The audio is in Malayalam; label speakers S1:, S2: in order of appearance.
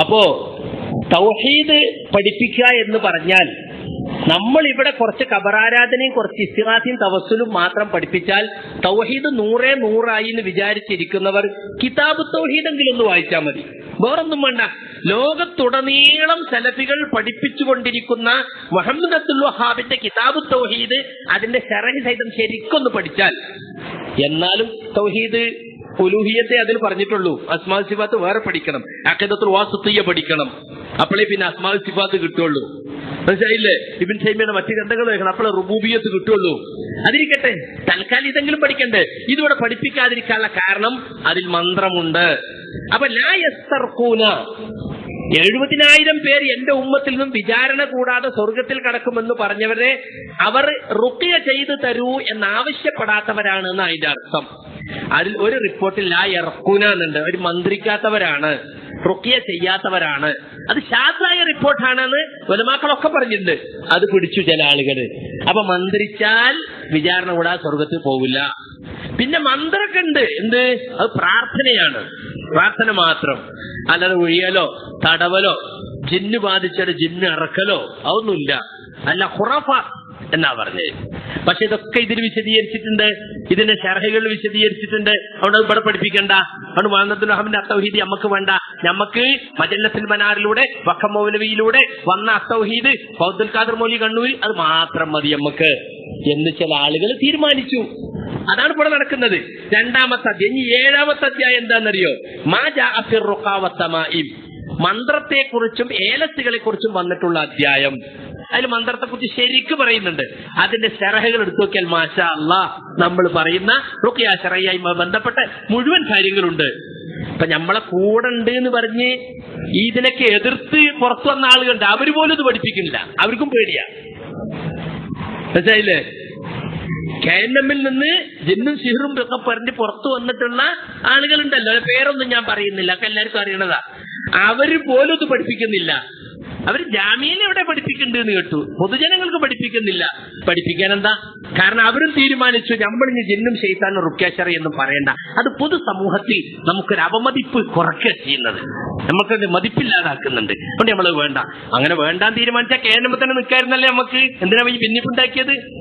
S1: അപ്പോ തൗഹീദ് പഠിപ്പിക്കുക എന്ന് പറഞ്ഞാൽ നമ്മൾ ഇവിടെ കുറച്ച് കബറാരാധനയും കുറച്ച് ഇസ്തിഹാസിയും തവസ്സുലും മാത്രം പഠിപ്പിച്ചാൽ തൗഹീദ് നൂറേ നൂറായി എന്ന് വിചാരിച്ചിരിക്കുന്നവർ കിതാബ് തൗഹീദെങ്കിലും ഒന്ന് വായിച്ചാൽ മതി. വേറൊന്നും വേണ്ട. ലോകത്തുടനീളം സലഫികൾ പഠിപ്പിച്ചുകൊണ്ടിരിക്കുന്ന മുഹമ്മദ് അബ്ദുൽ വഹാബിന്റെ കിതാബ് തൗഹീദ് അതിന്റെ ശരഹി സഹിതം ശരിക്കൊന്ന് പഠിച്ചാൽ എന്നാലും തൗഹീദ് ഉലൂഹിയത്തെ അതിൽ പറഞ്ഞിട്ടുള്ളൂ. അസ്മാൽ സിഫാത്ത് വേറെ പഠിക്കണം. അക്കദത്തുൽ വാസുത്തയ്യ പഠിക്കണം. അപ്പോഴേ പിന്നെ അസ്മാൽ സിഫാത്ത് കിട്ടുള്ളൂ. മനസ്സിലായില്ലേ? ഇബിൻ സൈമിയുടെ മറ്റു ഗ്രന്ഥങ്ങൾ വെക്കണം അപ്പോൾ റുബൂബിയത്ത് കിട്ടുള്ളൂ. അതിരിക്കട്ടെ തൽക്കാലം ഇതെങ്കിലും പഠിക്കണ്ടേ? ഇതിവിടെ പഠിപ്പിക്കാതിരിക്കാനുള്ള കാരണം അതിൽ മന്ത്രമുണ്ട്. അപ്പൊ ലാ യസ്തർക്കൂന എഴുപതിനായിരം പേര് എന്റെ ഉമ്മത്തിൽ നിന്നും വിചാരണ കൂടാതെ സ്വർഗത്തിൽ കടക്കുമെന്ന് പറഞ്ഞവരെ അവർ റുക്കിയ ചെയ്തു തരൂ എന്നാവശ്യപ്പെടാത്തവരാണ് എന്ന് അതിന്റെ അർത്ഥം. അതിൽ ഒരു റിപ്പോർട്ടിൽ ഞാൻ ഇറക്കൂന എന്നുണ്ട്. അവർ മന്ത്രിക്കാത്തവരാണ്. റുക്കിയ ചെയ്യാത്തവരാണ്. അത് ശാസ്ത്രായ റിപ്പോർട്ടാണെന്ന് വലമാക്കളൊക്കെ പറഞ്ഞിട്ടുണ്ട്. അത് പിടിച്ചു ചില ആളുകൾ അപ്പൊ മന്ത്രിച്ചാൽ വിചാരണ കൂടാതെ സ്വർഗത്തിൽ പോവില്ല. പിന്നെ മന്ത്രമൊക്കെ ഉണ്ട്. എന്ത്? അത് പ്രാർത്ഥനയാണ്. പ്രാർത്ഥന മാത്രം. അല്ലാതെ ഒഴിയലോ തടവലോ ജിന്ന് ബാധിച്ചൊരു ജിന്ന് ഇറക്കലോ അതൊന്നുമില്ല. അല്ല ഹുറഫ എന്നാ പറഞ്ഞത്? പക്ഷെ ഇതൊക്കെ ഇതിൽ വിശദീകരിച്ചിട്ടുണ്ട്. ഇതിന്റെ ഷർഹകൾ വിശദീകരിച്ചിട്ടുണ്ട്. അതുകൊണ്ട് ഇവിടെ പഠിപ്പിക്കണ്ട. അതുകൊണ്ട് മുഹമ്മദ് അഹമ്മദിന്റെ അത്തൗഹീദ് നമുക്ക് വേണ്ട. നമുക്ക് മജല്ലത്തിൽ മനാറിലൂടെ വക്കം മൗലവിയിലൂടെ വന്ന അത്തൗഹീദ് ഫൗദുൽ ഖാദർ മൗലി കണ്ണൂരിൽ അത് മാത്രം മതി നമുക്ക് എന്ന് ചില ആളുകൾ തീരുമാനിച്ചു. അതാണ് ഇവിടെ നടക്കുന്നത്. രണ്ടാമത്തെ അധ്യായം. ഇനി ഏഴാമത്തെ അധ്യായം എന്താണെന്നറിയോ? മാറുക്കാവത്തമായി മന്ത്രത്തെ കുറിച്ചും ഏലത്തുകളെ മന്ത്രത്തെക്കുറിച്ചും ഏലസുകളെ കുറിച്ചും വന്നിട്ടുള്ള അധ്യായം. അതിൽ മന്ത്രത്തെ കുറിച്ച് ശരിക്ക് പറയുന്നുണ്ട്. അതിന്റെ ശരഹകൾ എടുത്തു നോക്കിയാൽ മാഷാ അല്ല നമ്മൾ പറയുന്ന റുക്കിയ ശറയുമായി ബന്ധപ്പെട്ട മുഴുവൻ കാര്യങ്ങളുണ്ട്. ഇപ്പൊ നമ്മളെ കൂടെ ഉണ്ട് എന്ന് പറഞ്ഞ് ഇതിനൊക്കെ എതിർത്ത് പുറത്തു വന്ന ആളുകളുണ്ട്. അവർ പോലും ഇത് പഠിപ്പിക്കുന്നില്ല. അവർക്കും പേടിയാ. മനസ്സിലായില്ലേ? കെ എൻ എമ്മിൽ നിന്ന് ജിന്നും സിഹറും ഒക്കെ പറഞ്ഞ് പുറത്തു വന്നിട്ടുള്ള ആളുകളുണ്ടല്ലോ. പേരൊന്നും ഞാൻ പറയുന്നില്ല. ഒക്കെ എല്ലാവർക്കും അറിയണതാ. അവർ പോലും ഇത് പഠിപ്പിക്കുന്നില്ല. അവർ ജാമ്യയിൽ എവിടെ പഠിപ്പിക്കുന്നുണ്ട് കേട്ടു. പൊതുജനങ്ങൾക്ക് പഠിപ്പിക്കുന്നില്ല. പഠിപ്പിക്കാൻ എന്താ കാരണം അവരും തീരുമാനിച്ചു നമ്മളിഞ്ഞ് ജിന്നും ശൈത്താനും റുക്കേശ്വറി എന്നും പറയണ്ട. അത് പൊതു സമൂഹത്തിൽ നമുക്കൊരു അവമതിപ്പ് കുറയ്ക്കുക ചെയ്യുന്നത്. നമുക്കത് മതിപ്പില്ലാതാക്കുന്നുണ്ട്. അതുകൊണ്ട് നമ്മൾ വേണ്ട. അങ്ങനെ വേണ്ടാന്ന് തീരുമാനിച്ചാൽ കേരളത്തിൽ തന്നെ നിൽക്കായിരുന്നല്ലേ നമുക്ക് എന്തിനാ ഈ ഭിന്നിപ്പുണ്ടാക്കിയത്